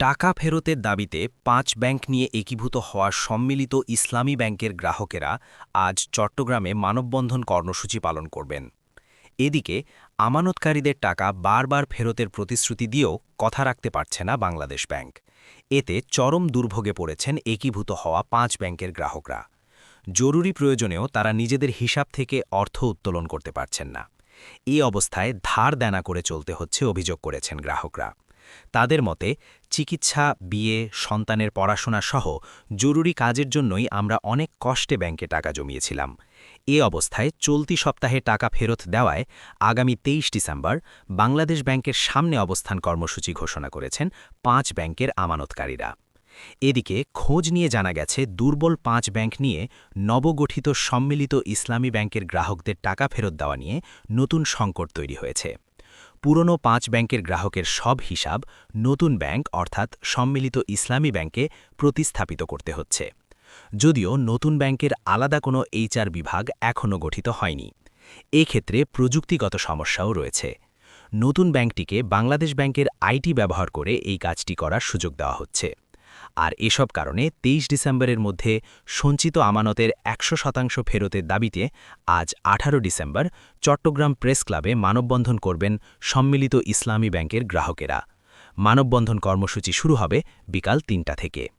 টাকা ফেরতের দাবিতে পাঁচ ব্যাংক নিয়ে একীভূত হওয়া সম্মিলিত ইসলামী ব্যাংকের গ্রাহকেরা আজ চট্টগ্রামে মানববন্ধন কর্মসূচি পালন করবেন। এদিকে, আমানতকারীদের টাকা বারবার ফেরতের প্রতিশ্রুতি দিয়েও কথা রাখতে পারছে না বাংলাদেশ ব্যাংক। এতে চরম দুর্ভোগে পড়েছেন একীভূত হওয়া পাঁচ ব্যাংকের গ্রাহকরা। জরুরি প্রয়োজনেও তারা নিজেদের হিসাব থেকে অর্থ উত্তোলন করতে পারছেন না। এই অবস্থায় ধার দেনা করে চলতে হচ্ছে অভিযোগ করেছেন গ্রাহকরা। তাদের মতে, চিকিৎসা, বিয়ে, সন্তানের পড়াশোনা সহ জরুরি কাজের জন্যই আমরা অনেক কষ্টে ব্যাংকে টাকা জমিয়েছিলাম। এ অবস্থায় চলতি সপ্তাহে টাকা ফেরত দেওয়ায় আগামী তেইশ ডিসেম্বর বাংলাদেশ ব্যাংকের সামনে অবস্থান কর্মসূচি ঘোষণা করেছেন পাঁচ ব্যাংকের আমানতকারীরা। এদিকে খোঁজ নিয়ে জানা গেছে, দুর্বল পাঁচ ব্যাংক নিয়ে নবগঠিত সম্মিলিত ইসলামী ব্যাংকের গ্রাহকদের টাকা ফেরত দেওয়া নিয়ে নতুন সংকট তৈরি হয়েছে। পুরনো পাঁচ ব্যাংকের গ্রাহকের সব হিসাব নতুন ব্যাংক অর্থাৎ সম্মিলিত ইসলামী ব্যাংকে প্রতিস্থাপিত করতে হচ্ছে। যদিও নতুন ব্যাংকের আলাদা কোনো এইচআর বিভাগ এখনও গঠিত হয়নি। এক্ষেত্রে প্রযুক্তিগত সমস্যাও রয়েছে। নতুন ব্যাংকটিকে বাংলাদেশ ব্যাংকের আইটি ব্যবহার করে এই কাজটি করার সুযোগ দেওয়া হচ্ছে। আর এসব কারণে তেইশ ডিসেম্বরের মধ্যে সঞ্চিত আমানতের একশো শতাংশ ফেরতের দাবিতে আজ ১৮ ডিসেম্বর চট্টগ্রাম প্রেস ক্লাবে মানববন্ধন করবেন সম্মিলিত ইসলামী ব্যাংকের গ্রাহকেরা। মানববন্ধন কর্মসূচি শুরু হবে বিকাল তিনটা থেকে।